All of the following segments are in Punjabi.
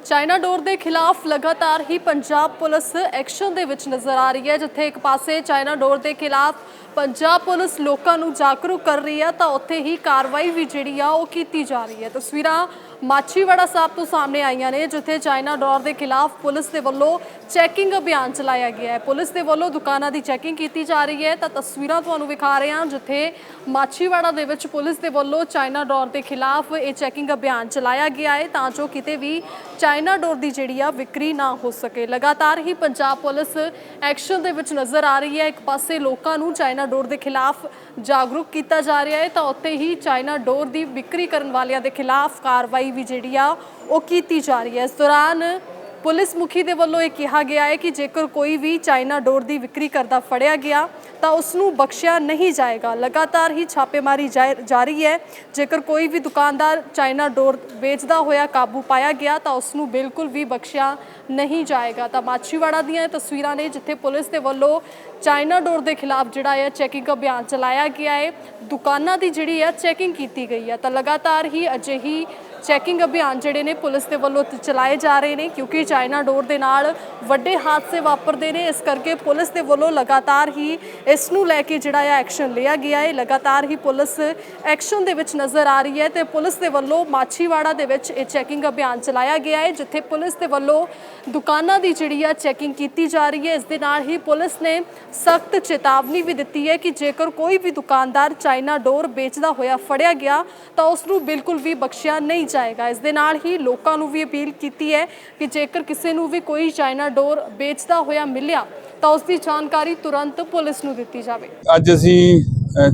ਚਾਈਨਾ ਡੋਰ ਦੇ ਖਿਲਾਫ ਲਗਾਤਾਰ ਹੀ ਪੰਜਾਬ ਪੁਲਿਸ ਐਕਸ਼ਨ ਦੇ ਵਿੱਚ ਨਜ਼ਰ ਆ ਰਹੀ ਹੈ, ਜਿੱਥੇ ਇੱਕ ਪਾਸੇ ਚਾਈਨਾ ਡੋਰ ਦੇ ਖਿਲਾਫ ਪੰਜਾਬ ਪੁਲਿਸ ਲੋਕਾਂ ਨੂੰ ਜਾਗਰੂਕ ਕਰ ਰਹੀ ਹੈ, ਤਾਂ ਉੱਥੇ ਹੀ ਕਾਰਵਾਈ ਵੀ ਜਿਹੜੀ ਆ ਉਹ ਕੀਤੀ ਜਾ ਰਹੀ ਹੈ। ਤਸਵੀਰਾਂ ਮਾਛੀਵਾੜਾ ਸਾਹਿਬ ਤੋਂ ਸਾਹਮਣੇ ਆਈਆਂ ਨੇ, ਜਿੱਥੇ ਚਾਈਨਾ ਡੋਰ ਦੇ ਖਿਲਾਫ ਪੁਲਿਸ ਦੇ ਵੱਲੋਂ ਚੈਕਿੰਗ ਅਭਿਆਨ ਚਲਾਇਆ ਗਿਆ ਹੈ। ਪੁਲਿਸ ਦੇ ਵੱਲੋਂ ਦੁਕਾਨਾਂ ਦੀ ਚੈਕਿੰਗ ਕੀਤੀ ਜਾ ਰਹੀ ਹੈ। ਤਾਂ ਤਸਵੀਰਾਂ ਤੁਹਾਨੂੰ ਵਿਖਾ ਰਹੇ ਹਾਂ, ਜਿੱਥੇ ਮਾਛੀਵਾੜਾ ਦੇ ਵਿੱਚ ਪੁਲਿਸ ਦੇ ਵੱਲੋਂ ਚਾਈਨਾ ਡੋਰ ਦੇ ਖਿਲਾਫ ਇਹ ਚੈਕਿੰਗ ਅਭਿਆਨ ਚਲਾਇਆ ਗਿਆ ਹੈ, ਤਾਂ ਜੋ ਕਿਤੇ ਵੀ ਚਾਈਨਾ ਡੋਰ ਦੀ ਜਿਹੜੀ ਆ, ਵਿਕਰੀ ਨਾ ਹੋ ਸਕੇ। ਲਗਾਤਾਰ ਹੀ ਪੰਜਾਬ ਪੁਲਿਸ ਐਕਸ਼ਨ ਦੇ ਵਿੱਚ ਨਜ਼ਰ ਆ ਰਹੀ ਹੈ। ਇੱਕ ਪਾਸੇ ਲੋਕਾਂ ਨੂੰ ਚਾਈਨਾ ਡੋਰ ਦੇ ਖਿਲਾਫ ਜਾਗਰੂਕ ਕੀਤਾ ਜਾ ਰਿਹਾ ਹੈ, ਤਾਂ ਉੱਥੇ ਹੀ ਚਾਈਨਾ ਡੋਰ ਦੀ ਵਿਕਰੀ ਕਰਨ ਵਾਲਿਆਂ ਦੇ ਖਿਲਾਫ ਕਾਰਵਾਈ ਵੀ ਜਿਹੜੀ ਆ, ਉਹ ਕੀਤੀ ਜਾ ਰਹੀ ਹੈ। ਇਸ ਦੌਰਾਨ ਪੁਲਿਸ ਮੁਖੀ ਦੇ ਵੱਲੋਂ ਇਹ ਕਿਹਾ ਗਿਆ ਹੈ ਕਿ ਜੇਕਰ ਕੋਈ ਵੀ ਚਾਈਨਾ ਡੋਰ ਦੀ ਵਿਕਰੀ ਕਰਦਾ ਫੜਿਆ ਗਿਆ, ਤਾਂ ਉਸ ਨੂੰ ਬਖਸ਼ਿਆ ਨਹੀਂ ਜਾਏਗਾ। ਲਗਾਤਾਰ ਹੀ ਛਾਪੇਮਾਰੀ ਜਾ- ਜਾਰੀ ਹੈ। ਜੇਕਰ ਕੋਈ ਵੀ ਦੁਕਾਨਦਾਰ ਚਾਈਨਾ ਡੋਰ ਵੇਚਦਾ ਹੋਇਆ ਕਾਬੂ ਪਾਇਆ ਗਿਆ, ਤਾਂ ਉਸ ਨੂੰ ਬਿਲਕੁਲ ਵੀ ਬਖਸ਼ਿਆ ਨਹੀਂ ਜਾਏਗਾ। ਤਾਂ ਮਾਛੀਵਾੜਾ ਦੀਆਂ ਤਸਵੀਰਾਂ ਨੇ, ਜਿੱਥੇ ਪੁਲਿਸ ਦੇ ਵੱਲੋਂ ਚਾਈਨਾ ਡੋਰ ਦੇ ਖਿਲਾਫ ਜਿਹੜਾ ਹੈ, ਚੈਕਿੰਗ ਅਭਿਆਨ ਚਲਾਇਆ ਗਿਆ ਹੈ। ਦੁਕਾਨਾਂ ਦੀ ਜਿਹੜੀ ਹੈ, ਚੈਕਿੰਗ ਕੀਤੀ ਗਈ ਹੈ। ਤਾਂ ਲਗਾਤਾਰ ਹੀ ਅਜਿਹੀ ਚੈਕਿੰਗ ਅਭਿਆਨ ਜਿਹੜੇ ਨੇ ਪੁਲਿਸ ਦੇ ਵੱਲੋਂ ਚਲਾਏ ਜਾ ਰਹੇ ਨੇ, ਕਿਉਂਕਿ ਚਾਈਨਾ ਡੋਰ ਦੇ ਨਾਲ ਵੱਡੇ ਹਾਦਸੇ ਵਾਪਰਦੇ ਨੇ। ਇਸ ਕਰਕੇ ਪੁਲਿਸ ਦੇ ਵੱਲੋਂ ਲਗਾਤਾਰ ਹੀ ਇਸ ਨੂੰ ਲੈ ਕੇ ਜਿਹੜਾ ਹੈ ਐਕਸ਼ਨ ਲਿਆ ਗਿਆ ਹੈ। ਲਗਾਤਾਰ ਹੀ ਪੁਲਿਸ ਐਕਸ਼ਨ ਦੇ ਵਿੱਚ ਨਜ਼ਰ ਆ ਰਹੀ ਹੈ ਤੇ ਪੁਲਿਸ ਦੇ ਵੱਲੋਂ ਮਾਛੀਵਾੜਾ ਦੇ ਵਿੱਚ ਇਹ ਚੈਕਿੰਗ ਅਭਿਆਨ ਚਲਾਇਆ ਗਿਆ ਹੈ, ਜਿੱਥੇ ਪੁਲਿਸ ਦੇ ਵੱਲੋਂ ਦੁਕਾਨਾਂ ਦੀ ਜਿਹੜੀ ਆ ਚੈਕਿੰਗ ਕੀਤੀ ਜਾ ਰਹੀ ਹੈ। ਇਸ ਦੇ ਨਾਲ ਹੀ ਪੁਲਿਸ ਨੇ ਸਖਤ ਚੇਤਾਵਨੀ ਵੀ ਦਿੱਤੀ ਹੈ ਕਿ ਜੇਕਰ ਕੋਈ ਵੀ ਦੁਕਾਨਦਾਰ ਚਾਈਨਾ ਡੋਰ ਵੇਚਦਾ ਹੋਇਆ ਫੜਿਆ ਗਿਆ, ਤਾਂ ਉਸ ਨੂੰ ਬਿਲਕੁਲ ਵੀ ਬਖਸ਼ਿਆ ਨਹੀਂ ਜਾਏਗਾ। ਇਸ ਦੇ ਨਾਲ ਹੀ ਲੋਕਾਂ ਨੂੰ ਵੀ ਅਪੀਲ ਕੀਤੀ ਹੈ ਕਿ ਜੇਕਰ ਕਿਸੇ ਨੂੰ ਵੀ ਕੋਈ ਚਾਈਨਾ ਡੋਰ ਵੇਚਦਾ ਹੋਇਆ ਮਿਲਿਆ, ਤਾਂ ਉਸ ਦੀ ਜਾਣਕਾਰੀ ਤੁਰੰਤ ਪੁਲਿਸ ਨੂੰ ਦਿੱਤੀ ਜਾਵੇ। ਅੱਜ ਅਸੀਂ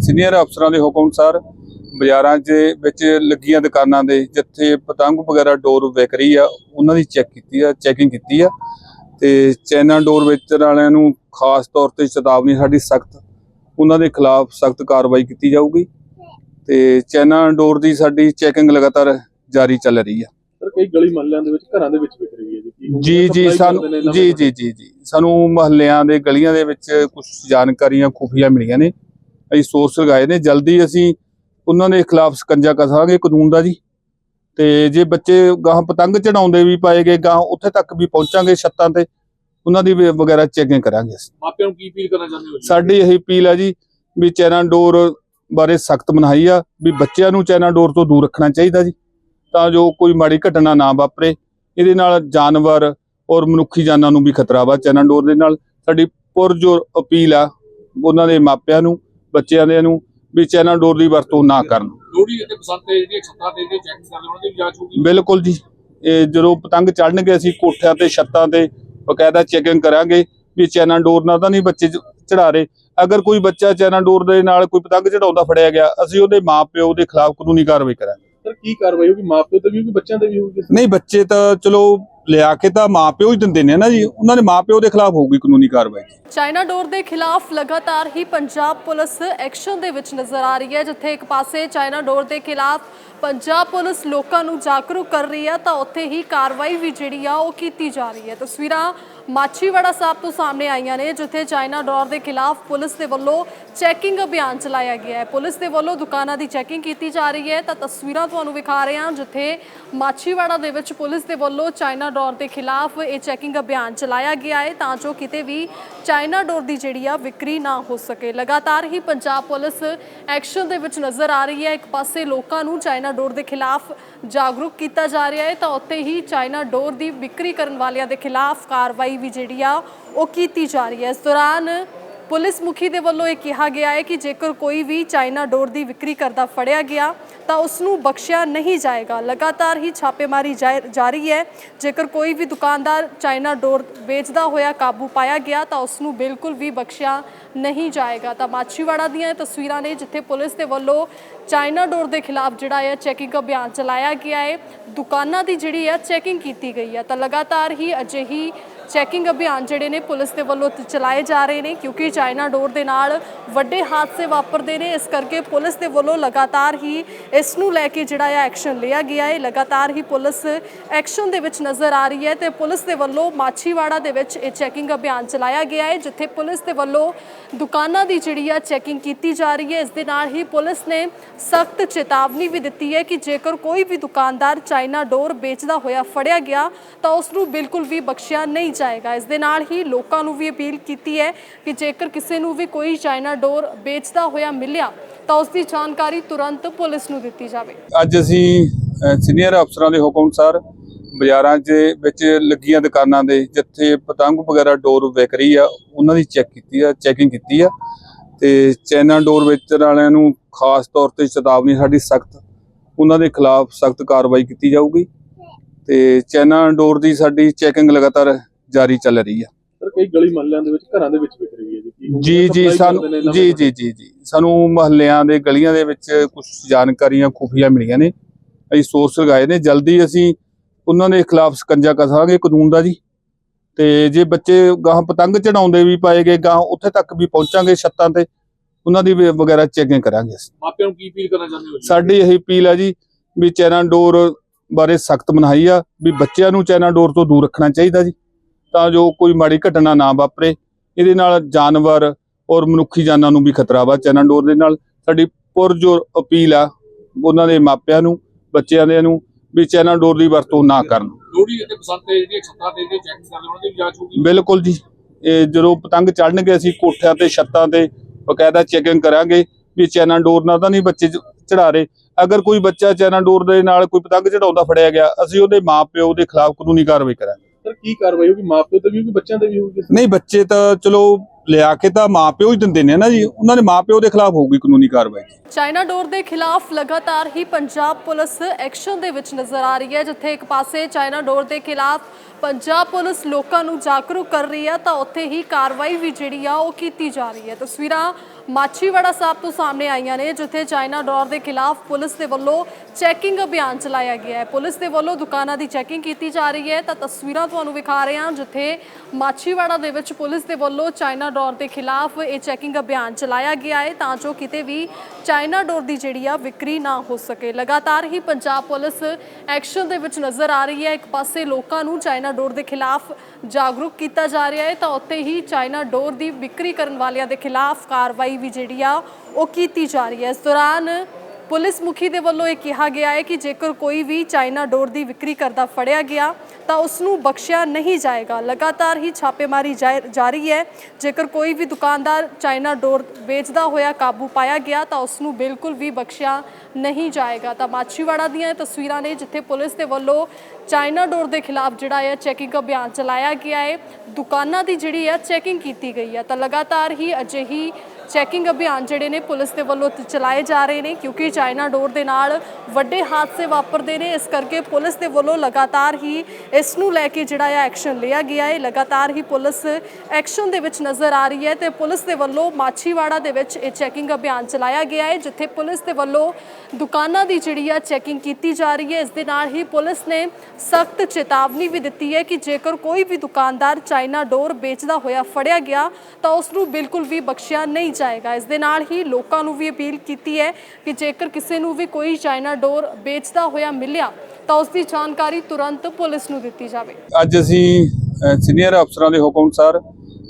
ਸੀਨੀਅਰ ਅਫਸਰਾਂ ਦੇ ਹੁਕਮ ਅਨੁਸਾਰ ਬਾਜ਼ਾਰਾਂ 'ਚ ਵਿੱਚ ਲੱਗੀਆਂ ਦੁਕਾਨਾਂ ਦੇ ਜਿੱਥੇ ਪਤੰਗ ਵਗੈਰਾ ਡੋਰ ਵਿਕ ਰਹੀ ਆ, ਉਹਨਾਂ ਦੀ ਚੈੱਕ ਕੀਤੀ ਆ, ਚੈਕਿੰਗ ਕੀਤੀ ਆ। ਤੇ ਚਾਈਨਾ ਡੋਰ ਵੇਚਣ ਵਾਲਿਆਂ ਨੂੰ ਖਾਸ ਤੌਰ ਤੇ ਚੇਤਾਵਨੀ ਸਾਡੀ ਸਖਤ, ਉਹਨਾਂ ਦੇ ਖਿਲਾਫ ਸਖਤ ਕਾਰਵਾਈ ਕੀਤੀ ਜਾਊਗੀ। ਤੇ ਚਾਈਨਾ ਡੋਰ ਦੀ ਸਾਡੀ ਚੈਕਿੰਗ ਲਗਾਤਾਰ ਜਾਰੀ ਚੱਲ ਰਹੀ ਆ ਸਰ ਕਈ ਗਲੀ ਮਹੱਲਿਆਂ ਦੇ ਵਿੱਚ ਘਰਾਂ ਦੇ ਵਿੱਚ ਵਿਕ ਰਹੀ ਹੈ ਜੀ। ਜੀ ਸਾਨੂੰ ਜੀ? ਜੀ ਜੀ ਜੀ। ਸਾਨੂੰ ਮਹੱਲਿਆਂ ਦੇ ਗਲੀਆਂ ਦੇ ਵਿੱਚ ਕੁਝ ਜਾਣਕਾਰੀਆਂ ਖੁਫੀਆ ਮਿਲੀਆਂ ਨੇ। ਅਸੀਂ ਸੋਰਸ ਲਗਾਏ ਨੇ। ਜਲਦੀ ਅਸੀਂ ਉਹਨਾਂ ਦੇ ਖਿਲਾਫ ਸਕੰਜਾ ਕਸਾਂਗੇ ਕਾਨੂੰਨ ਦਾ ਜੀ। ਤੇ ਜੇ ਬੱਚੇ ਗਾਹ ਪਤੰਗ ਚੜਾਉਂਦੇ ਵੀ ਪਾਏਗੇ ਗਾਹ ਉੱਥੇ ਤੱਕ ਵੀ ਪਹੁੰਚਾਂਗੇ ਛੱਤਾਂ ਤੇ ਉਹਨਾਂ ਦੀ ਵਗੈਰਾ ਚੈਕਿੰਗ ਕਰਾਂਗੇ ਅਸੀਂ। ਮਾਪਿਆਂ ਨੂੰ ਕੀ ਅਪੀਲ ਕਰਨਾ ਚਾਹੁੰਦੇ ਹੋ? ਸਾਡੀ ਇਹ ਅਪੀਲ ਹੈ ਜੀ ਵੀ ਚੈਨਾ ਡੋਰ ਬਾਰੇ ਸਖਤ ਮਨਾਹੀ ਆ ਵੀ ਬੱਚਿਆਂ ਨੂੰ ਚੈਨਾ ਡੋਰ ਤੋਂ ਦੂਰ ਰੱਖਣਾ ਚਾਹੀਦਾ ਜੀ। ਤਾਂ ਜੋ ਕੋਈ ਮਾੜੀ ਘਟਨਾ ਨਾ ਵਾਪਰੇ। ਇਹਦੇ ਨਾਲ ਜਾਨਵਰ ਔਰ ਮਨੁੱਖੀ ਜਾਨਾਂ ਨੂੰ ਵੀ ਖਤਰਾ ਵਾ ਚੈਨਾ ਡੋਰ ਦੇ ਨਾਲ। ਸਾਡੀ ਪੁਰਜੋਰ ਅਪੀਲ ਆ ਉਹਨਾਂ ਦੇ ਮਾਪਿਆਂ ਨੂੰ ਬੱਚਿਆਂ ਦੇ ਨੂੰ ਵੀ ਚੈਨਾ ਡੋਰ ਦੀ ਵਰਤੋਂ ਨਾ ਕਰਨ। ਲੋਹੜੀ ਅਤੇ ਬਸੰਤ ਤੇ ਜਿਹੜੀਆਂ ਛੱਤਾਂ ਤੇ ਜਿਹੜੀਆਂ ਚੈੱਕ ਕਰਦੇ ਉਹਨਾਂ ਦੀ ਵੀ ਜਾਂਚ ਹੋਊਗੀ ਬਿਲਕੁਲ ਜੀ। ਇਹ ਜਦੋਂ ਪਤੰਗ ਚੜਨਗੇ ਅਸੀਂ ਕੋਠਿਆਂ ਤੇ ਛੱਤਾਂ ਤੇ ਬਕਾਇਦਾ ਚੈਕਿੰਗ ਕਰਾਂਗੇ ਵੀ ਚੈਨਾ ਡੋਰ ਨਾਲ ਤਾਂ ਨਹੀਂ ਬੱਚੇ ਚੜਾ ਰਹੇ। ਅਗਰ ਕੋਈ ਬੱਚਾ ਚੈਨਾ ਡੋਰ ਦੇ ਨਾਲ ਕੋਈ ਪਤੰਗ ਚੜਾਉਂਦਾ ਫੜਿਆ ਗਿਆ ਅਸੀਂ ਉਹਦੇ ਮਾਪਿਓ ਦੇ ਖਿਲਾਫ ਕਾਨੂੰਨੀ ਕਾਰਵਾਈ ਕਰਾਂਗੇ। ਕੀ ਕਾਰਵਾਈ ਹੋਊਗੀ? ਮਾਪਿਓ ਤੇ ਵੀ ਹੋਊਗੀ ਬੱਚਿਆਂ ਤੇ ਵੀ ਹੋਊਗੀ ਨਹੀਂ ਬੱਚੇ ਤਾਂ ਚਲੋ ਲਿਆ ਕੇ ਤਾਂ ਮਾਪਿਓ ਹੀ ਦਿੰਦੇ ਨੇ ਨਾ ਜੀ। ਉਹਨਾਂ ਦੇ ਮਾਪਿਓ ਦੇ ਖਿਲਾਫ ਹੋਊਗੀ ਕਾਨੂੰਨੀ ਕਾਰਵਾਈ। ਚਾਈਨਾ ਡੋਰ ਦੇ ਖਿਲਾਫ ਲਗਾਤਾਰ ਹੀ ਪੰਜਾਬ ਪੁਲਿਸ ਐਕਸ਼ਨ ਦੇ ਵਿੱਚ ਨਜ਼ਰ ਆ ਰਹੀ ਹੈ ਜਿੱਥੇ ਇੱਕ ਪਾਸੇ ਚਾਈਨਾ ਡੋਰ ਦੇ ਖਿਲਾਫ ਪੰਜਾਬ ਪੁਲਿਸ ਲੋਕਾਂ ਨੂੰ ਜਾਗਰੂਕ ਕਰ ਰਹੀ ਹੈ, ਤਾਂ ਉੱਥੇ ਹੀ ਕਾਰਵਾਈ ਵੀ ਜਿਹੜੀ ਆ ਉਹ ਕੀਤੀ ਜਾ ਰਹੀ ਹੈ। ਤਸਵੀਰਾਂ ਮਾਛੀਵਾੜਾ ਸਾਹਿਬ ਤੋਂ ਸਾਹਮਣੇ ਆਈਆਂ ਨੇ, ਜਿੱਥੇ ਚਾਈਨਾ ਡੋਰ ਦੇ ਖਿਲਾਫ ਪੁਲਿਸ ਦੇ ਵੱਲੋਂ ਚੈਕਿੰਗ ਅਭਿਆਨ ਚਲਾਇਆ ਗਿਆ ਹੈ। ਪੁਲਿਸ ਦੇ ਵੱਲੋਂ ਦੁਕਾਨਾਂ ਦੀ ਚੈਕਿੰਗ ਕੀਤੀ ਜਾ ਰਹੀ ਹੈ, ਤਾਂ ਤਸਵੀਰਾਂ ਤੁਹਾਨੂੰ ਵਿਖਾ ਰਹੇ ਹਾਂ, ਜਿੱਥੇ ਮਾਛੀਵਾੜਾ ਦੇ ਵਿੱਚ ਪੁਲਿਸ ਦੇ ਵੱਲੋਂ ਚਾਈਨਾ ਡੋਰ ਦੇ ਖਿਲਾਫ ਇਹ ਚੈਕਿੰਗ ਅਭਿਆਨ ਚਲਾਇਆ ਗਿਆ ਹੈ, ਤਾਂ ਜੋ ਕਿਤੇ ਵੀ ਚਾਈਨਾ ਡੋਰ ਦੀ ਜਿਹੜੀ ਆ ਵਿਕਰੀ ਨਾ ਹੋ ਸਕੇ। ਲਗਾਤਾਰ ਹੀ ਪੰਜਾਬ ਪੁਲਿਸ ਐਕਸ਼ਨ ਦੇ ਵਿੱਚ ਨਜ਼ਰ ਆ ਰਹੀ ਹੈ। ਇੱਕ ਪਾਸੇ ਲੋਕਾਂ ਨੂੰ ਚਾਈਨਾ ਡੋਰ ਦੇ ਖਿਲਾਫ ਜਾਗਰੂਕ ਕੀਤਾ ਜਾ ਰਿਹਾ ਹੈ, ਤਾਂ ਉੱਥੇ ਹੀ ਚਾਈਨਾ ਡੋਰ ਦੀ ਵਿਕਰੀ ਕਰਨ ਵਾਲਿਆਂ ਦੇ ਖਿਲਾਫ ਕਾਰਵਾਈ ਵੀ ਜਿਹੜੀ ਆ, ਉਹ ਕੀਤੀ ਜਾ ਰਹੀ ਹੈ। ਇਸ ਦੌਰਾਨ ਪੁਲਿਸ ਮੁਖੀ ਦੇ ਵੱਲੋਂ ਇਹ ਕਿਹਾ ਗਿਆ ਹੈ ਕਿ ਜੇਕਰ ਕੋਈ ਵੀ ਚਾਈਨਾ ਡੋਰ ਦੀ ਵਿਕਰੀ ਕਰਦਾ ਫੜਿਆ ਗਿਆ, ਤਾਂ ਉਸ ਨੂੰ ਬਖਸ਼ਿਆ ਨਹੀਂ ਜਾਏਗਾ। ਲਗਾਤਾਰ ਹੀ ਛਾਪੇਮਾਰੀ ਜਾ- ਜਾਰੀ ਹੈ। ਜੇਕਰ ਕੋਈ ਵੀ ਦੁਕਾਨਦਾਰ ਚਾਈਨਾ ਡੋਰ ਵੇਚਦਾ ਹੋਇਆ ਕਾਬੂ ਪਾਇਆ ਗਿਆ, ਤਾਂ ਉਸ ਨੂੰ ਬਿਲਕੁਲ ਵੀ ਬਖਸ਼ਿਆ ਨਹੀਂ ਜਾਏਗਾ। ਤਾਂ ਮਾਛੀਵਾੜਾ ਦੀਆਂ ਤਸਵੀਰਾਂ ਨੇ, ਜਿੱਥੇ ਪੁਲਿਸ ਦੇ ਵੱਲੋਂ ਚਾਈਨਾ ਡੋਰ ਦੇ ਖਿਲਾਫ ਜਿਹੜਾ ਹੈ ਚੈਕਿੰਗ ਅਭਿਆਨ ਚਲਾਇਆ ਗਿਆ ਹੈ। ਦੁਕਾਨਾਂ ਦੀ ਜਿਹੜੀ ਹੈ ਚੈਕਿੰਗ ਕੀਤੀ ਗਈ ਹੈ। ਤਾਂ ਲਗਾਤਾਰ ਹੀ ਅਜਿਹੀ ਚੈਕਿੰਗ ਅਭਿਆਨ ਜਿਹੜੇ ਨੇ ਪੁਲਿਸ ਦੇ ਵੱਲੋਂ ਚਲਾਏ ਜਾ ਰਹੇ ਨੇ, ਕਿਉਂਕਿ ਚਾਈਨਾ ਡੋਰ ਦੇ ਨਾਲ ਵੱਡੇ ਹਾਦਸੇ ਵਾਪਰਦੇ ਨੇ। ਇਸ ਕਰਕੇ ਪੁਲਿਸ ਦੇ ਵੱਲੋਂ ਲਗਾਤਾਰ ਹੀ ਇਸ ਨੂੰ ਲੈ ਕੇ ਜਿਹੜਾ ਹੈ ਐਕਸ਼ਨ ਲਿਆ ਗਿਆ ਹੈ। ਲਗਾਤਾਰ ਹੀ ਪੁਲਿਸ ਐਕਸ਼ਨ ਦੇ ਵਿੱਚ ਨਜ਼ਰ ਆ ਰਹੀ ਹੈ ਤੇ ਪੁਲਿਸ ਦੇ ਵੱਲੋਂ ਮਾਛੀਵਾੜਾ ਦੇ ਵਿੱਚ ਇਹ ਚੈਕਿੰਗ ਅਭਿਆਨ ਚਲਾਇਆ ਗਿਆ ਹੈ, ਜਿੱਥੇ ਪੁਲਿਸ ਦੇ ਵੱਲੋਂ ਦੁਕਾਨਾਂ ਦੀ ਜਿਹੜੀ ਆ ਚੈਕਿੰਗ ਕੀਤੀ ਜਾ ਰਹੀ ਹੈ। ਇਸ ਦੇ ਨਾਲ ਹੀ ਪੁਲਿਸ ਨੇ ਸਖਤ ਚੇਤਾਵਨੀ ਵੀ ਦਿੱਤੀ ਹੈ ਕਿ ਜੇਕਰ ਕੋਈ ਵੀ ਦੁਕਾਨਦਾਰ ਚਾਈਨਾ ਡੋਰ ਵੇਚਦਾ ਹੋਇਆ ਫੜਿਆ ਗਿਆ, ਤਾਂ ਉਸ ਨੂੰ ਬਿਲਕੁਲ ਵੀ ਬਖਸ਼ਿਆ ਨਹੀਂ ਜਾਏਗਾ। ਇਸ ਦੇ ਨਾਲ ਹੀ ਲੋਕਾਂ ਨੂੰ ਵੀ ਅਪੀਲ ਕੀਤੀ ਹੈ ਕਿ ਜੇਕਰ ਕਿਸੇ ਨੂੰ ਵੀ ਕੋਈ ਚਾਈਨਾ ਡੋਰ ਵੇਚਦਾ ਹੋਇਆ ਮਿਲਿਆ, ਤਾਂ ਉਸ ਦੀ ਜਾਣਕਾਰੀ ਤੁਰੰਤ ਪੁਲਿਸ ਨੂੰ ਦਿੱਤੀ ਜਾਵੇ। ਅੱਜ ਅਸੀਂ ਸੀਨੀਅਰ ਅਫਸਰਾਂ ਦੇ ਹੁਕਮ ਅਨੁਸਾਰ ਬਾਜ਼ਾਰਾਂ 'ਚ ਵਿੱਚ ਲੱਗੀਆਂ ਦੁਕਾਨਾਂ ਦੇ ਜਿੱਥੇ ਪਤੰਗ ਵਗੈਰਾ ਡੋਰ ਵਿਕ ਰਹੀ ਆ, ਉਹਨਾਂ ਦੀ ਚੈੱਕ ਕੀਤੀ ਆ, ਚੈਕਿੰਗ ਕੀਤੀ ਆ। ਤੇ ਚਾਈਨਾ ਡੋਰ ਵੇਚਣ ਵਾਲਿਆਂ ਨੂੰ ਖਾਸ ਤੌਰ ਤੇ ਚੇਤਾਵਨੀ ਸਾਡੀ ਸਖਤ ਉਹਨਾਂ ਦੇ ਖਿਲਾਫ ਸਖਤ ਕਾਰਵਾਈ ਕੀਤੀ ਜਾਊਗੀ ਤੇ ਚਾਈਨਾ ਡੋਰ ਦੀ ਸਾਡੀ ਚੈਕਿੰਗ ਲਗਾਤਾਰ ਜਾਰੀ ਚੱਲ ਰਹੀ ਆ। ਸਰ ਕਈ ਗਲੀ ਮਹੱਲਿਆਂ ਦੇ ਵਿੱਚ ਘਰਾਂ ਦੇ ਵਿੱਚ ਵਿਕ ਰਹੀ ਹੈ ਜੀ। ਜੀ ਸਾਨੂੰ ਜੀ ਜੀ ਜੀ ਜੀ। ਸਾਨੂੰ ਮਹੱਲਿਆਂ ਦੇ ਗਲੀਆਂ ਦੇ ਵਿੱਚ ਕੁਝ ਜਾਣਕਾਰੀਆਂ ਖੁਫੀਆ ਮਿਲੀਆਂ ਨੇ। ਅਸੀਂ ਸੋਰਸ ਲਗਾਏ ਨੇ। ਜਲਦੀ ਅਸੀਂ ਉਹਨਾਂ ਦੇ ਖਿਲਾਫ ਸਕੰਜਾ ਕਸਾਂਗੇ ਕਾਨੂੰਨ ਦਾ ਜੀ। ਤੇ ਜੇ ਬੱਚੇ ਗਾਹ ਪਤੰਗ ਚੜਾਉਂਦੇ ਵੀ ਪਾਏਗੇ ਗਾਹ ਉੱਥੇ ਤੱਕ ਵੀ ਪਹੁੰਚਾਂਗੇ ਛੱਤਾਂ ਤੇ ਉਹਨਾਂ ਦੀ ਵਗੈਰਾ ਚੈਕਿੰਗ ਕਰਾਂਗੇ ਅਸੀਂ। ਮਾਪਿਆਂ ਨੂੰ ਕੀ ਅਪੀਲ ਕਰਨਾ ਚਾਹੁੰਦੇ ਹੋ ਜੀ? ਸਾਡੀ ਇਹ ਅਪੀਲ ਹੈ ਜੀ ਵੀ ਚਾਈਨਾ ਡੋਰ ਬਾਰੇ ਸਖਤ ਮਨਾਹੀ ਆ ਵੀ ਬੱਚਿਆਂ ਨੂੰ ਚਾਈਨਾ ਡੋਰ ਤੋਂ ਦੂਰ ਰੱਖਣਾ ਚਾਹੀਦਾ ਜੀ ਤਾਂ ਜੋ ਕੋਈ ਮਾੜੀ ਘਟਨਾ ਨਾ ਵਾਪਰੇ। ਇਹਦੇ ਨਾਲ ਜਾਨਵਰ ਔਰ ਮਨੁੱਖੀ ਜਾਨਾਂ ਨੂੰ ਵੀ ਖਤਰਾ ਵਾ ਚਾਈਨਾ ਡੋਰ ਦੇ ਨਾਲ। ਸਾਡੀ ਪੁਰਜੋਰ ਅਪੀਲ ਆ ਉਹਨਾਂ ਦੇ ਮਾਪਿਆਂ ਨੂੰ ਬੱਚਿਆਂ ਦੇ ਨੂੰ ਵੀ ਚਾਈਨਾ ਡੋਰ ਦੀ ਵਰਤੋਂ ਨਾ ਕਰਨ। ਲੋਹੜੀ ਅਤੇ ਬਸੰਤ ਤੇ ਜਿਹੜੀਆਂ ਛੱਤਾਂ ਤੇ ਜਿਹੜੀਆਂ ਚੈਕਿੰਗ ਕਰਦੇ ਉਹਨਾਂ ਦੀ ਵੀ ਜਾਂਚ ਹੋਊਗੀ ਬਿਲਕੁਲ ਜੀ। ਇਹ ਜਦੋਂ ਪਤੰਗ ਚੜਨਗੇ ਅਸੀਂ ਕੋਠਿਆਂ ਤੇ ਛੱਤਾਂ ਤੇ ਬਕਾਇਦਾ ਚੈਕਿੰਗ ਕਰਾਂਗੇ ਵੀ ਚਾਈਨਾ ਡੋਰ ਨਾਲ ਤਾਂ ਨਹੀਂ ਬੱਚੇ ਚੜਾ ਰਹੇ। ਅਗਰ ਕੋਈ ਬੱਚਾ ਚਾਈਨਾ ਡੋਰ ਦੇ ਨਾਲ ਕੋਈ ਪਤੰਗ ਚੜਾਉਂਦਾ ਫੜਿਆ ਗਿਆ ਅਸੀਂ ਉਹਦੇ ਮਾਪਿਓ ਦੇ ਖਿਲਾਫ ਕਾਨੂੰਨੀ ਕਾਰਵਾਈ ਕਰਾਂਗੇ। ਸਰ ਕੀ ਕਾਰਵਾਈ ਹੋਊਗੀ? ਮਾਪਿਓ ਤੇ ਵੀ ਹੋਊਗੀ ਬੱਚਿਆਂ ਤੇ ਵੀ ਹੋਊਗੀ? ਨਹੀਂ ਬੱਚੇ ਤਾਂ ਚਲੋ ਲਿਆ ਕੇ ਤਾਂ ਮਾਪਿਓ ਹੀ ਦਿੰਦੇ ਨੇ ਨਾ ਜੀ। ਉਹਨਾਂ ਦੇ ਮਾਪਿਓ ਦੇ ਖਿਲਾਫ ਹੋਊਗੀ ਕਾਨੂੰਨੀ ਕਾਰਵਾਈ। ਚਾਈਨਾ ਡੋਰ ਦੇ ਖਿਲਾਫ ਲਗਾਤਾਰ ਹੀ ਪੰਜਾਬ ਪੁਲਿਸ ਐਕਸ਼ਨ ਦੇ ਵਿੱਚ ਨਜ਼ਰ ਆ ਰਹੀ ਹੈ, ਜਿੱਥੇ ਇੱਕ ਪਾਸੇ ਚਾਈਨਾ ਡੋਰ ਦੇ ਖਿਲਾਫ ਪੰਜਾਬ ਪੁਲਿਸ ਲੋਕਾਂ ਨੂੰ ਜਾਗਰੂਕ ਕਰ ਰਹੀ ਹੈ, ਤਾਂ ਉੱਥੇ ਹੀ ਕਾਰਵਾਈ ਵੀ ਜਿਹੜੀ ਆ ਉਹ ਕੀਤੀ ਜਾ ਰਹੀ ਹੈ। ਤਸਵੀਰਾਂ ਮਾਛੀਵਾੜਾ ਸਾਹਿਬ ਤੋਂ ਸਾਹਮਣੇ ਆਈਆਂ ਨੇ, ਜਿੱਥੇ ਚਾਈਨਾ ਡੋਰ ਦੇ ਖਿਲਾਫ ਪੁਲਿਸ ਦੇ ਵੱਲੋਂ ਚੈਕਿੰਗ ਅਭਿਆਨ ਚਲਾਇਆ ਗਿਆ ਹੈ। ਪੁਲਿਸ ਦੇ ਵੱਲੋਂ ਦੁਕਾਨਾਂ ਦੀ ਚੈਕਿੰਗ ਕੀਤੀ ਜਾ ਰਹੀ ਹੈ। ਤਾਂ ਤਸਵੀਰਾਂ ਤੁਹਾਨੂੰ ਵਿਖਾ ਰਹੇ ਹਾਂ, ਜਿੱਥੇ ਮਾਛੀਵਾੜਾ ਦੇ ਵਿੱਚ ਪੁਲਿਸ ਦੇ ਵੱਲੋਂ ਚਾਈਨਾ ਡੋਰ ਦੇ ਖਿਲਾਫ ਇਹ ਚੈਕਿੰਗ ਅਭਿਆਨ ਚਲਾਇਆ ਗਿਆ ਹੈ, ਤਾਂ ਜੋ ਕਿਤੇ ਵੀ ਚਾਈਨਾ ਡੋਰ ਦੀ ਜਿਹੜੀ ਆ, ਵਿਕਰੀ ਨਾ ਹੋ ਸਕੇ। ਲਗਾਤਾਰ ਹੀ ਪੰਜਾਬ ਪੁਲਿਸ ਐਕਸ਼ਨ ਦੇ ਵਿੱਚ ਨਜ਼ਰ ਆ ਰਹੀ ਹੈ। ਇੱਕ ਪਾਸੇ ਲੋਕਾਂ ਨੂੰ ਚਾਈਨਾ ਡੋਰ ਦੇ ਖਿਲਾਫ ਜਾਗਰੂਕ ਕੀਤਾ ਜਾ ਰਿਹਾ ਹੈ ਤਾਂ ਉੱਥੇ ਹੀ ਚਾਈਨਾ ਡੋਰ ਦੀ ਵਿਕਰੀ ਕਰਨ ਵਾਲਿਆਂ ਦੇ ਖਿਲਾਫ ਕਾਰਵਾਈ ਵੀ ਜਿਹੜੀ ਆ, ਉਹ ਕੀਤੀ ਜਾ ਰਹੀ ਹੈ। ਇਸ ਦੌਰਾਨ ਪੁਲਿਸ ਮੁਖੀ ਦੇ ਵੱਲੋਂ ਇਹ ਕਿਹਾ ਗਿਆ ਹੈ ਕਿ ਜੇਕਰ ਕੋਈ ਵੀ ਚਾਈਨਾ ਡੋਰ ਦੀ ਵਿਕਰੀ ਕਰਦਾ ਫੜਿਆ ਗਿਆ ਤਾਂ ਉਸ ਨੂੰ ਬਖਸ਼ਿਆ ਨਹੀਂ ਜਾਏਗਾ। ਲਗਾਤਾਰ ਹੀ ਛਾਪੇਮਾਰੀ ਜਾ- ਜਾਰੀ ਹੈ। ਜੇਕਰ ਕੋਈ ਵੀ ਦੁਕਾਨਦਾਰ ਚਾਈਨਾ ਡੋਰ ਵੇਚਦਾ ਹੋਇਆ ਕਾਬੂ ਪਾਇਆ ਗਿਆ, ਤਾਂ ਉਸ ਨੂੰ ਬਿਲਕੁਲ ਵੀ ਬਖਸ਼ਿਆ ਨਹੀਂ ਜਾਏਗਾ। ਤਾਂ ਮਾਛੀਵਾੜਾ ਦੀਆਂ ਇਹ ਤਸਵੀਰਾਂ ਨੇ ਜਿੱਥੇ ਪੁਲਿਸ ਦੇ ਵੱਲੋਂ ਚਾਈਨਾ ਡੋਰ ਦੇ ਖਿਲਾਫ ਜਿਹੜਾ ਹੈ ਚੈਕਿੰਗ ਅਭਿਆਨ ਚਲਾਇਆ ਗਿਆ ਹੈ। ਦੁਕਾਨਾਂ ਦੀ ਜਿਹੜੀ ਹੈ ਚੈਕਿੰਗ ਕੀਤੀ ਗਈ ਹੈ। ਤਾਂ ਲਗਾਤਾਰ ਹੀ ਅਜਿਹੀ ਚੈਕਿੰਗ ਅਭਿਆਨ ਜਿਹੜੇ ਨੇ ਪੁਲਿਸ ਦੇ ਵੱਲੋਂ ਚਲਾਏ ਜਾ ਰਹੇ ਨੇ, ਕਿਉਂਕਿ ਚਾਈਨਾ ਡੋਰ ਦੇ ਨਾਲ ਵੱਡੇ ਹਾਦਸੇ ਵਾਪਰਦੇ ਨੇ। ਇਸ ਕਰਕੇ ਪੁਲਿਸ ਦੇ ਵੱਲੋਂ ਲਗਾਤਾਰ ਹੀ ਇਸ ਨੂੰ ਲੈ ਕੇ ਜਿਹੜਾ ਹੈ ਐਕਸ਼ਨ ਲਿਆ ਗਿਆ ਹੈ। ਲਗਾਤਾਰ ਹੀ ਪੁਲਿਸ ਐਕਸ਼ਨ ਦੇ ਵਿੱਚ ਨਜ਼ਰ ਆ ਰਹੀ ਹੈ ਤੇ ਪੁਲਿਸ ਦੇ ਵੱਲੋਂ ਮਾਛੀਵਾੜਾ ਦੇ ਵਿੱਚ ਇਹ ਚੈਕਿੰਗ ਅਭਿਆਨ ਚਲਾਇਆ ਗਿਆ ਹੈ, ਜਿੱਥੇ ਪੁਲਿਸ ਦੇ ਵੱਲੋਂ ਦੁਕਾਨਾਂ ਦੀ ਜਿਹੜੀ ਆ ਚੈਕਿੰਗ ਕੀਤੀ ਜਾ ਰਹੀ ਹੈ। ਇਸ ਦੇ ਨਾਲ ਹੀ ਪੁਲਿਸ ਨੇ ਸਖਤ ਚੇਤਾਵਨੀ ਵੀ ਦਿੱਤੀ ਹੈ ਕਿ ਜੇਕਰ ਕੋਈ ਵੀ ਦੁਕਾਨਦਾਰ ਚਾਈਨਾ ਡੋਰ ਵੇਚਦਾ ਹੋਇਆ ਫੜਿਆ ਗਿਆ, ਤਾਂ ਉਸ ਨੂੰ ਬਿਲਕੁਲ ਵੀ ਬਖਸ਼ਿਆ ਨਹੀਂ ਜਾਏਗਾ। ਇਸ ਦੇ ਨਾਲ ਹੀ ਲੋਕਾਂ ਨੂੰ ਵੀ ਅਪੀਲ ਕੀਤੀ ਹੈ ਕਿ ਜੇਕਰ ਕਿਸੇ ਨੂੰ ਵੀ ਕੋਈ ਚਾਈਨਾ ਡੋਰ ਵੇਚਦਾ ਹੋਇਆ ਮਿਲਿਆ, ਤਾਂ ਉਸ ਦੀ ਜਾਣਕਾਰੀ ਤੁਰੰਤ ਪੁਲਿਸ ਨੂੰ ਦਿੱਤੀ ਜਾਵੇ। ਅੱਜ ਅਸੀਂ ਸੀਨੀਅਰ ਅਫਸਰਾਂ ਦੇ ਹੁਕਮ ਅਨੁਸਾਰ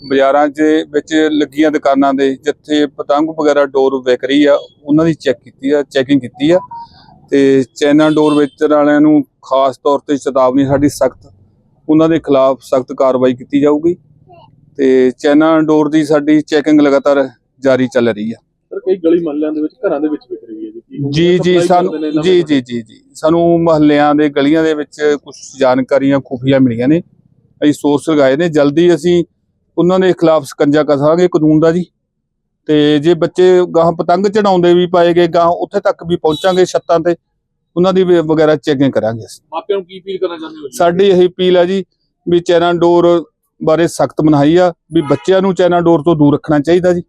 ਬਾਜ਼ਾਰਾਂ 'ਚ ਵਿੱਚ ਲੱਗੀਆਂ ਦੁਕਾਨਾਂ ਦੇ ਜਿੱਥੇ ਪਤੰਗ ਵਗੈਰਾ ਡੋਰ ਵਿਕ ਰਹੀ ਆ, ਉਹਨਾਂ ਦੀ ਚੈੱਕ ਕੀਤੀ ਆ, ਚੈਕਿੰਗ ਕੀਤੀ ਆ। ਤੇ ਚਾਈਨਾ ਡੋਰ ਵੇਚਣ ਵਾਲਿਆਂ ਨੂੰ ਖਾਸ ਤੌਰ ਤੇ ਚੇਤਾਵਨੀ ਸਾਡੀ ਸਖਤ, ਉਹਨਾਂ ਦੇ ਖਿਲਾਫ ਸਖਤ ਕਾਰਵਾਈ ਕੀਤੀ ਜਾਊਗੀ। ਤੇ ਚਾਈਨਾ ਡੋਰ ਦੀ ਸਾਡੀ ਚੈਕਿੰਗ ਲਗਾਤਾਰ ਜਾਰੀ ਚੱਲ ਰਹੀ ਆ ਸਰ ਕਈ ਗਲੀ ਮਹੱਲਿਆਂ ਦੇ ਵਿੱਚ ਘਰਾਂ ਦੇ ਵਿੱਚ ਵਿਕ ਰਹੀ ਹੈ ਜੀ। ਜੀ ਸਾਨੂੰ ਜੀ ਜੀ ਜੀ ਜੀ। ਸਾਨੂੰ ਮਹੱਲਿਆਂ ਦੇ ਗਲੀਆਂ ਦੇ ਵਿੱਚ ਕੁਝ ਜਾਣਕਾਰੀਆਂ ਖੁਫੀਆ ਮਿਲੀਆਂ ਨੇ। ਅਸੀਂ ਸੋਰਸ ਲਗਾਏ ਨੇ। ਜਲਦੀ ਅਸੀਂ ਉਹਨਾਂ ਦੇ ਖਿਲਾਫ ਸਕੰਜਾ ਕਸਾਂਗੇ ਕਾਨੂੰਨ ਦਾ ਜੀ। ਤੇ ਜੇ ਬੱਚੇ ਗਾਹ ਪਤੰਗ ਚੜਾਉਂਦੇ ਵੀ ਪਾਏਗੇ ਗਾਹ ਉੱਥੇ ਤੱਕ ਵੀ ਪਹੁੰਚਾਂਗੇ ਛੱਤਾਂ ਤੇ ਉਹਨਾਂ ਦੀ ਵਗੈਰਾ ਚੈਕਿੰਗ ਕਰਾਂਗੇ ਅਸੀਂ। ਮਾਪਿਆਂ ਨੂੰ ਕੀ ਅਪੀਲ ਕਰਨਾ ਚਾਹੁੰਦੇ ਹੋ ਸਾਡੀ ਇਹ ਅਪੀਲ ਹੈ ਜੀ ਵੀ ਚਾਈਨਾ ਡੋਰ ਬਾਰੇ ਸਖਤ ਮਨਾਹੀ ਆ ਵੀ ਬੱਚਿਆਂ ਨੂੰ ਚਾਈਨਾ ਡੋਰ ਤੋਂ ਦੂਰ ਰੱਖਣਾ ਚਾਹੀਦਾ ਜੀ।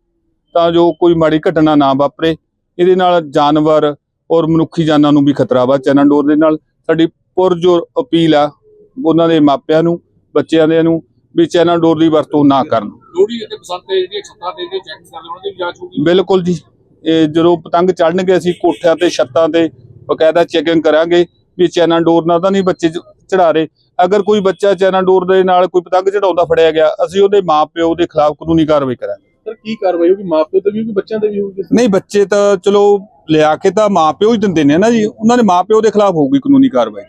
ਤਾਂ ਜੋ ਕੋਈ ਮਾੜੀ ਘਟਨਾ ਨਾ ਵਾਪਰੇ। ਇਹਦੇ ਨਾਲ ਜਾਨਵਰ ਔਰ ਮਨੁੱਖੀ ਜਾਨਾਂ ਨੂੰ ਵੀ ਖਤਰਾ ਵਾ ਚਾਈਨਾ ਡੋਰ ਦੇ ਨਾਲ। ਸਾਡੀ ਪੁਰਜੋਰ ਅਪੀਲ ਆ ਉਹਨਾਂ ਦੇ ਮਾਪਿਆਂ ਨੂੰ ਬੱਚਿਆਂ ਦੇ ਨੂੰ ਵੀ ਚਾਈਨਾ ਡੋਰ ਦੀ ਵਰਤੋਂ ਨਾ ਕਰਨ। ਅਤੇ ਬਸੰਤ ਤੇ ਛੱਤਾਂ ਤੇ ਦੀ ਜਾਂਚ ਹੋਊਗੀ ਬਿਲਕੁਲ ਜੀ। ਇਹ ਜਦੋਂ ਪਤੰਗ ਚੜਨਗੇ ਅਸੀਂ ਕੋਠਿਆਂ ਤੇ ਛੱਤਾਂ ਤੇ ਬਕਾਇਦਾ ਚੈਕਿੰਗ ਕਰਾਂਗੇ ਵੀ ਚਾਈਨਾ ਡੋਰ ਨਾਲ ਤਾਂ ਨਹੀਂ ਬੱਚੇ ਚੜਾ ਰਹੇ। ਅਗਰ ਕੋਈ ਬੱਚਾ ਚਾਈਨਾ ਡੋਰ ਦੇ ਨਾਲ ਕੋਈ ਪਤੰਗ ਚੜਾਉਂਦਾ ਫੜਿਆ ਗਿਆ ਅਸੀਂ ਉਹਦੇ ਮਾਪਿਓ ਦੇ ਖਿਲਾਫ ਕਾਨੂੰਨੀ ਕਾਰਵਾਈ ਕਰਾਂਗੇ। ਸਰ ਕੀ ਕਾਰਵਾਈ ਹੋਊਗੀ? ਮਾਪਿਓ ਤੇ ਵੀ ਹੋਊਗੀ, ਬੱਚਿਆਂ ਤੇ ਵੀ ਹੋਊਗੀ ਨਹੀਂ, ਬੱਚੇ ਤਾਂ ਚਲੋ ਲਿਆ ਕੇ ਤਾਂ ਮਾਪਿਓ ਹੀ ਦਿੰਦੇ ਨੇ ਨਾ ਜੀ। ਉਹਨਾਂ ਦੇ ਮਾਪਿਓ ਦੇ ਖਿਲਾਫ ਹੋਊਗੀ ਕਾਨੂੰਨੀ ਕਾਰਵਾਈ।